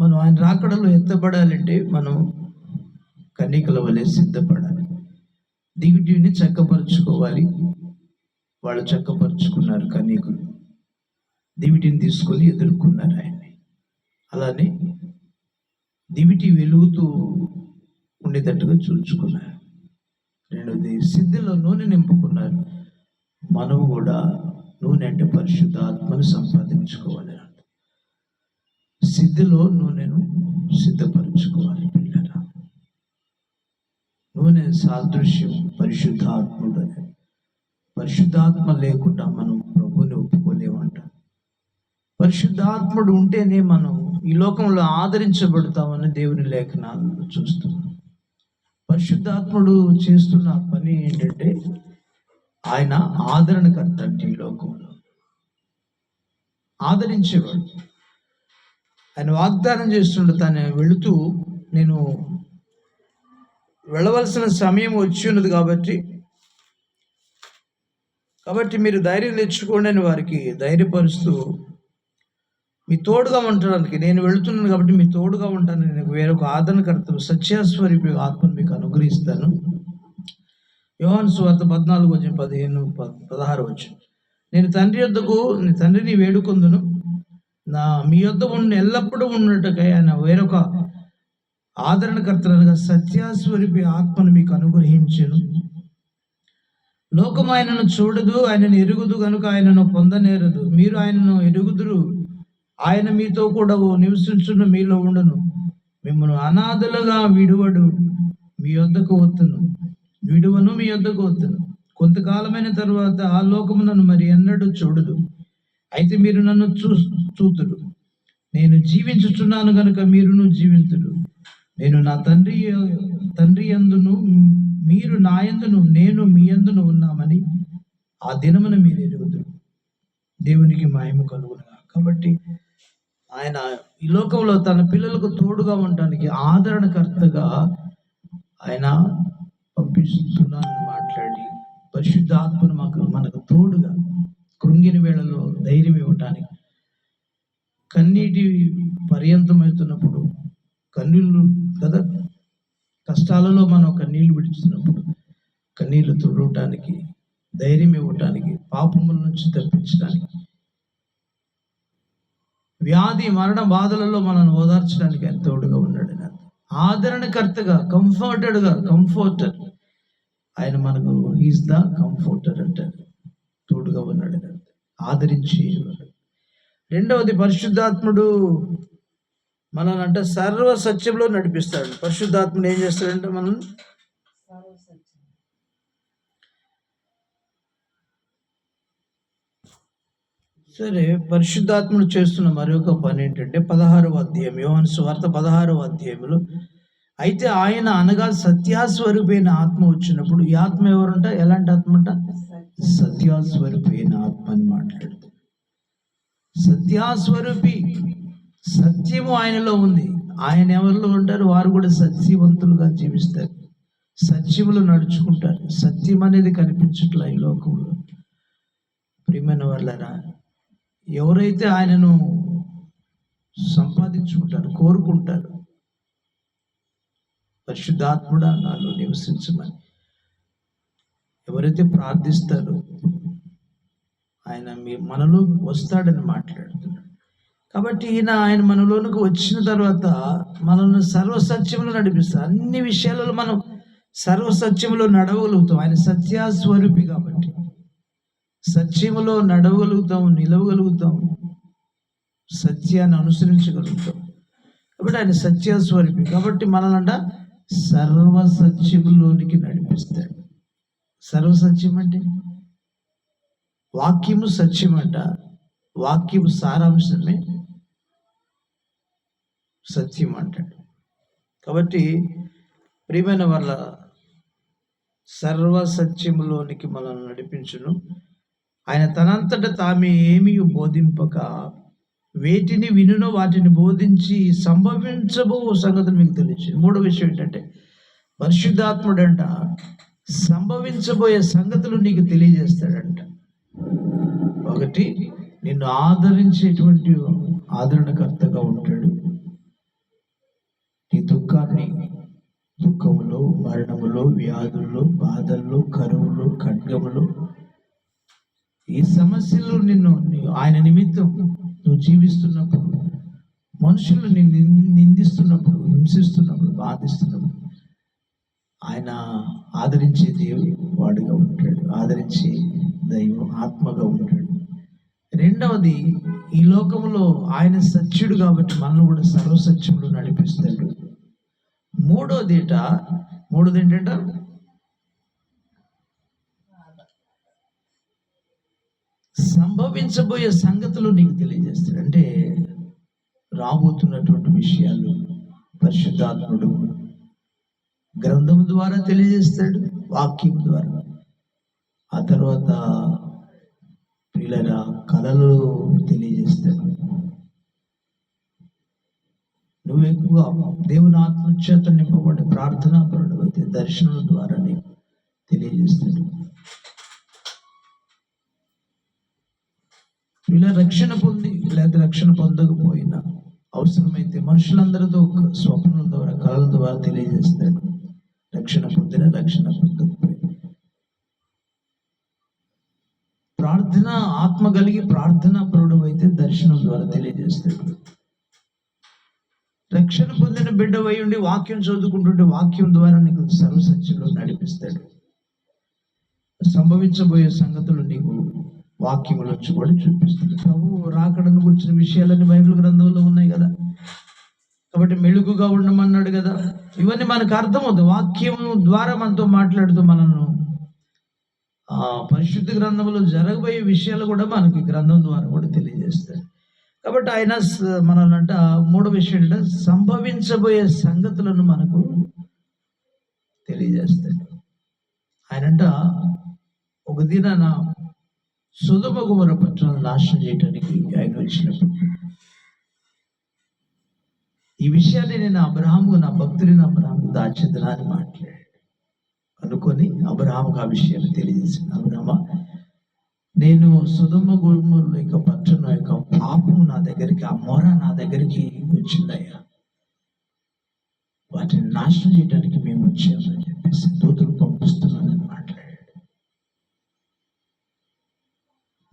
మనం ఆయన రాకడలో ఎత్తబడాలంటే మనం కన్నికల వలె సిద్ధపడాలి. దిగుడిని చక్కపరుచుకోవాలి. వాళ్ళు చక్కపరుచుకున్నారు కన్యకులు దివిటిని తీసుకొని ఎదుర్కొన్నారు ఆయన్ని. అలానే దివిటి వెలుగుతూ ఉండేటట్టుగా చూచుకున్నారు. రెండవది సిద్ధిలో నూనె నింపుకున్నారు. మనము కూడా నూనె అంటే పరిశుద్ధ ఆత్మను సంపాదించుకోవాలి సిద్ధిలో నూనెను సిద్ధపరచుకోవాలి పిల్లల నూనె సాదృశ్యం పరిశుద్ధాత్ముడు. పరిశుద్ధాత్మ లేకుండా మనం ప్రభుని ఒప్పుకోలేమంట. పరిశుద్ధాత్ముడు ఉంటేనే మనం ఈ లోకంలో ఆదరించబడతామని దేవుని లేఖనాలను చూస్తున్నాం. పరిశుద్ధాత్ముడు చేస్తున్న పని ఏంటంటే ఆయన ఆదరణకర్త అంటే ఈ లోకంలో. ఆదరించేవాడు. ఆయన వాగ్దానం చేస్తుండే తను వెళుతూ నేను వెళ్ళవలసిన సమయం వచ్చి ఉన్నది కాబట్టి కాబట్టి మీరు ధైర్యం తెచ్చుకోండి అని వారికి ధైర్యపరుస్తూ మీ తోడుగా ఉండడానికి నేను వెళుతున్నాను కాబట్టి మీ తోడుగా ఉంటాను నేను వేరొక ఆదరణకర్తలు సత్యస్వరూపి ఆత్మను మీకు అనుగ్రహిస్తాను. యోహన్ సువార్త పద్నాలుగు వచ్చిన పదిహేను ప- పదహారు వచ్చి నేను తండ్రి యొద్దకు నీ తండ్రిని వేడుకొందును నా మీ యొద్ద ఉన్న ఎల్లప్పుడూ ఉన్నట్టుకై ఆయన వేరొక ఆదరణకర్తలుగా సత్యాస్వరూపి ఆత్మను మీకు అనుగ్రహించను. లోకం ఆయనను చూడదు ఆయనను ఎరుగుదు కనుక ఆయనను పొందనేరదు. మీరు ఆయనను ఎరుగుదురు ఆయన మీతో కూడా ఓ నివసించును మీలో ఉండను. మిమ్మల్ని అనాథలుగా విడువడు మీ వద్దకు వత్తును. విడువను మీ వద్దకు వత్తును. కొంతకాలమైన తర్వాత ఆ లోకమునను మరి ఎన్నడూ చూడదు. అయితే మీరు నన్ను చూ చూతుడు నేను జీవించుచున్నాను గనుక మీరును జీవింతుడు నేను నా తండ్రి తండ్రి అందును మీరు నా యందును నేను మీ అందును ఉన్నామని ఆ దినమున మీరు ఎరుగుదురు. దేవునికి మహిమ కలుగునుగా. కాబట్టి ఆయన ఈ లోకంలో తన పిల్లలకు తోడుగా ఉండడానికి ఆదరణకర్తగా ఆయన పంపిస్తున్నానని మాట్లాడి పరిశుద్ధాత్మను మాకు మనకు తోడుగా కృంగిన వేళలో ధైర్యం ఇవ్వటానికి. కన్నీటి పర్యంతమవుతున్నప్పుడు కన్నీళ్ళు కదా? కష్టాలలో మనం కన్నీళ్ళు విడిచినప్పుడు కన్నీళ్ళు తుడవటానికి ధైర్యం ఇవ్వటానికి పాపముల నుంచి తప్పించడానికి వ్యాధి మరణ బాధలలో మనల్ని ఓదార్చడానికి ఆయన తోడుగా ఉన్నాడు ఆదరణకర్తగా కంఫర్టెడ్గా కంఫర్టర్ ఆయన మనకు ఈజ్ ద కంఫర్టర్ అంటారు. తోడుగా ఉన్నాడు ఆదరించి రెండవది పరిశుద్ధాత్ముడు మనల్ని అంటే సర్వ సత్యంలో నడిపిస్తాడు. పరిశుద్ధాత్ముడు ఏం చేస్తాడంటే మనం సరే పరిశుద్ధాత్ముడు చేస్తున్న మరొక పని ఏంటంటే పదహారవ అధ్యాయం యోహన్ స్వార్థ పదహారవ అధ్యాయంలో అయితే ఆయన అనగా సత్యాస్వరూపైన ఆత్మ వచ్చినప్పుడు ఈ ఆత్మ ఎవరంట? ఎలాంటి ఆత్మ అంట సత్యాస్వరూపైన ఆత్మ అని మాట్లాడుతుంది. సత్యాస్వరూపి సత్యము ఆయనలో ఉంది. ఆయన ఎవరిలో ఉంటారు? వారు కూడా సత్యవంతులుగా జీవిస్తారు. సత్యములు నడుచుకుంటారు. సత్యం అనేది కనిపించట్లా ఈ లోకంలో. ప్రియమైన వాళ్ళరా ఎవరైతే ఆయనను సంపాదించుకుంటారు కోరుకుంటారు పరిశుద్ధాత్ముడ నాలో నివసించమని. ఎవరైతే ప్రార్థిస్తారో ఆయన మీ మనలో వస్తాడని మాట్లాడుతున్నాడు. కాబట్టి ఈయన ఆయన మనలోనికి వచ్చిన తర్వాత మనల్ని సర్వసత్యంలో నడిపిస్తారు. అన్ని విషయాలలో మనం సర్వసత్యంలో నడవగలుగుతాం. ఆయన సత్యాస్వరూపి కాబట్టి. సత్యములో నడవగలుగుతాం నిలవగలుగుతాం సత్యాన్ని అనుసరించగలుగుతాం. కాబట్టి ఆయన సత్యాస్వరూపి. కాబట్టి మనలంట సర్వ సత్యములోనికి నడిపిస్తాడు. సర్వసత్యం అంటే వాక్యము సత్యం అంట వాక్యము సారాంశమే సత్యం అంటాడు కాబట్టి ప్రియమైన వాళ్ళ సర్వ సత్యములోనికి మనల్ని నడిపించును. ఆయన తనంతట తామే ఏమీ బోధింపక వేటిని వినునో వాటిని బోధించి సంభవించబో సంగతులు మీకు తెలియచ్చు మూడో విషయం ఏంటంటే పరిశుద్ధాత్ముడంట సంభవించబోయే సంగతులు నీకు తెలియజేస్తాడంట. ఒకటి నిన్ను ఆదరించేటువంటి ఆదరణకర్తగా ఉంటాడు. నీ దుఃఖాన్ని దుఃఖములో మరణములో వ్యాధుల్లో బాధల్లో కరువులో ఖడ్గములో ఈ సమస్యలు నిన్ను నీ- ఆయన నిమిత్తం నువ్వు జీవిస్తున్నప్పుడు మనుషులు నిన్ను నిందిస్తున్నప్పుడు హింసిస్తున్నప్పుడు బాధిస్తున్నప్పుడు ఆయన ఆదరించే దేవుడు వాడుగా ఉంటాడు. ఆదరించే దైవం ఆత్మగా ఉంటాడు. రెండవది ఈ లోకంలో ఆయన సత్యుడు కాబట్టి మనల్ని కూడా సర్వసత్యంలో నడిపిస్తాడు. మూడోది ఏట మూడోది ఏంటంటే సంభవించబోయే సంగతులు నీకు తెలియజేస్తాడు అంటే రాబోతున్నటువంటి విషయాలు పరిశుద్ధాత్ముడు గ్రంథం ద్వారా తెలియజేస్తాడు వాక్యం ద్వారా. ఆ తర్వాత పిల్లల కళలు తెలియజేస్తాడు. నువ్వు ఎక్కువ దేవుని ఆత్మచేత నింపబడి ప్రార్థనా పరుడు అయితే దర్శనం ద్వారా నీకు తెలియజేస్తాడు. ఇలా రక్షణ పొంది లేదా రక్షణ పొందకపోయినా అవసరమైతే మనుషులందరితో ఒక స్వప్నం ద్వారా కళల ద్వారా తెలియజేస్తాడు. రక్షణ పొందిన రక్షణ పొందకపోయినా. ప్రార్థన ఆత్మ కలిగి ప్రార్థన పరుడు అయితే దర్శనం ద్వారా తెలియజేస్తాడు. రక్షణ పొందిన బిడ్డ ఉండి వాక్యం చదువుకుంటుంటే వాక్యం ద్వారా నీకు సర్వసత్యంలో నడిపిస్తాడు. సంభవించబోయే సంగతులు నీకు వాక్యములు వచ్చి కూడా చూపిస్తుంది. ప్రభు రాకడను గురించిన విషయాలన్నీ బైబిల్ గ్రంథంలో ఉన్నాయి కదా. కాబట్టి మెలుగుగా ఉండమన్నాడు కదా. ఇవన్నీ మనకు అర్థమవుతుంది వాక్యం ద్వారా మనతో మాట్లాడుతూ మనను ఆ పరిశుద్ధ గ్రంథంలో జరగబోయే విషయాలు కూడా మనకి గ్రంథం ద్వారా కూడా తెలియజేస్తాడు కాబట్టి ఆయన స- మనల్నంట మూడో విషయం సంభవించబోయే సంగతులను మనకు తెలియజేస్తాడు. ఆయనంట ఒక దినాన సుధమ కుమర నాశనం చేయడానికి ఆయన వచ్చినప్పుడు. ఈ విషయాన్ని నేను అబ్రహాము నా భక్తుడిని అబ్రహాము దాచేదనా అని మాట్లాడాడు. అనుకొని అబ్రహాముకు ఆ విషయాన్ని తెలియజేసింది. అబ్రహ్మ నేను సుధమ గురుముల యొక్క పట్టణం యొక్క పాపము నా దగ్గరికి ఆ మొర నా దగ్గరికి వచ్చిందయ్యా. వాటిని నాశనం చేయడానికి మేము వచ్చామని చెప్పేసి దూతలు పంపిస్తాం మాట్లాడాడు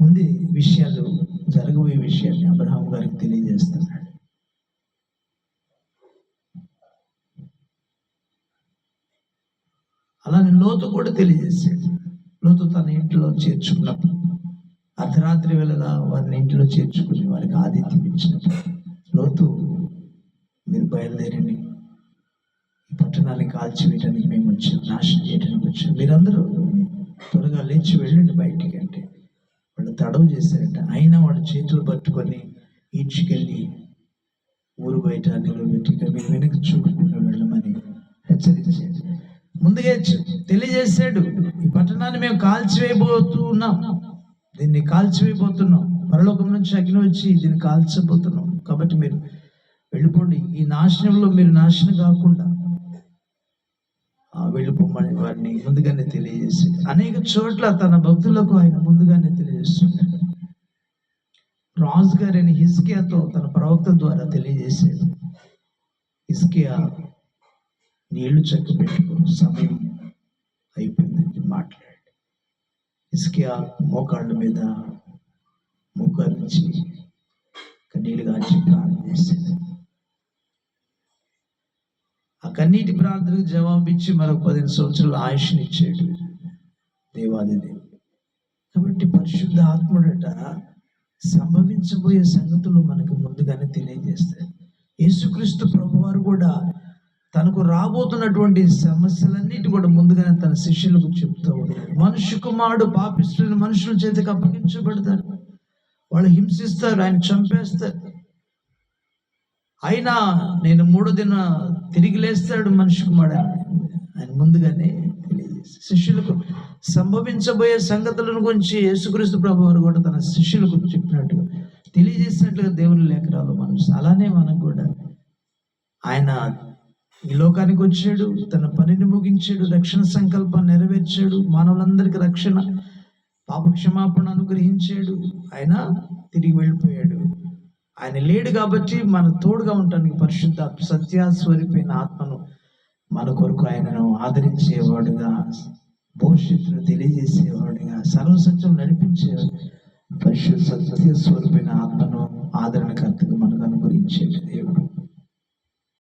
ముందే విషయాలు జరగబోయే విషయాన్ని అబ్రహాం గారికి తెలియజేస్తున్నాడు. అలానే లోతు కూడా తెలియజేశాడు. లోతు తన ఇంట్లో చేర్చుకున్నప్పుడు అర్ధరాత్రి వేళలా వారిని ఇంట్లో చేర్చుకుని వారికి ఆతిథ్యం ఇచ్చినప్పుడు లోతు మీరు బయలుదేరండి. ఈ పట్టణాన్ని కాల్చివేయడానికి మేము వచ్చాం నాశనం చేయడానికి వచ్చాం. మీరందరూ త్వరగా లేచి వెళ్ళండి బయటికి అంటే. తడవు చేశారంట. అయినా వాడు చేతులు పట్టుకొని ఈడ్చుకెళ్ళి ఊరు బయట నిలబెట్టి మీరు వెనక చూపుకుంటూ వెళ్ళమని హెచ్చరించాడు ముందుగా తెలియజేశాడు ఈ పట్టణాన్ని మేము కాల్చివేయబోతున్నాం. దీన్ని కాల్చివేయబోతున్నాం. పరలోకం నుంచి అగ్ని వచ్చి దీన్ని కాల్చబోతున్నాం. కాబట్టి మీరు వెళ్ళిపోండి. ఈ నాశనంలో మీరు నాశనం కాకుండా ఆ, వెళ్ళిపోమని వారిని. ముందుగానే తెలియజేసి అనేక చోట్ల తన భక్తులకు ఆయన ముందుగానే తెలియజేస్తున్నాడు. రాజు గారిని హిస్కియాతో తన ప్రవక్త ద్వారా తెలియజేశాడు హిస్కియా నీళ్ళు చక్క పెట్టుకో సమయం అయిపోయిందని మాట్లాడాడు. హిస్కియా మోకాళ్ళ మీద మోకారించి కన్నీళ్ళు కాచి ప్రార్థన చేసేది. ఆ కన్నీటి ప్రార్థనకు జవాబిచ్చి మరొక పదిహేను సంవత్సరాలు ఆయుష్నిచ్చేడు దేవాది దేవుడు. కాబట్టి పరిశుద్ధ ఆత్ముడట సంభవించబోయే సంగతులు మనకు ముందుగానే తెలియజేస్తాయి. యేసుక్రీస్తు ప్రభువారు కూడా తనకు రాబోతున్నటువంటి సమస్యలన్నిటి కూడా ముందుగానే తన శిష్యులకు చెప్తూ ఉన్నాడు మనుషు కుమారుడు పాపిస్తున్న మనుషుల చేతికి అప్పగించబడతారు వాళ్ళు హింసిస్తారు ఆయన చంపేస్తారు. అయినా నేను మూడో దిన తిరిగి లేస్తాడు మనిషి కుమారుడు ఆయన ముందుగానే తెలియజేసి శిష్యులకు సంభవించబోయే సంగతులను గురించి యేసుక్రీస్తు ప్రభు వారు కూడా తన శిష్యులకు చెప్పినట్టుగా తెలియజేసినట్లుగా దేవుని లేఖరాలు మనం అలానే మనకు కూడా ఆయన ఈ లోకానికి వచ్చాడు తన పనిని ముగించాడు రక్షణ సంకల్పాన్ని నెరవేర్చాడు మానవులందరికీ రక్షణ పాప క్షమాపణ అనుగ్రహించాడు. ఆయన తిరిగి వెళ్ళిపోయాడు. ఆయన లేడు కాబట్టి మన తోడుగా ఉండటానికి పరిశుద్ధ సత్యాస్వరిపోయిన ఆత్మను మన కొరకు ఆయనను ఆదరించేవాడుగా భవిష్యత్తును తెలియజేసేవాడుగా సర్వసత్యం నడిపించే పరిశుద్ధ సత్యస్వరూపైన ఆత్మను ఆదరణకర్తగా మనకు అనుగ్రహించేటి దేవుడు.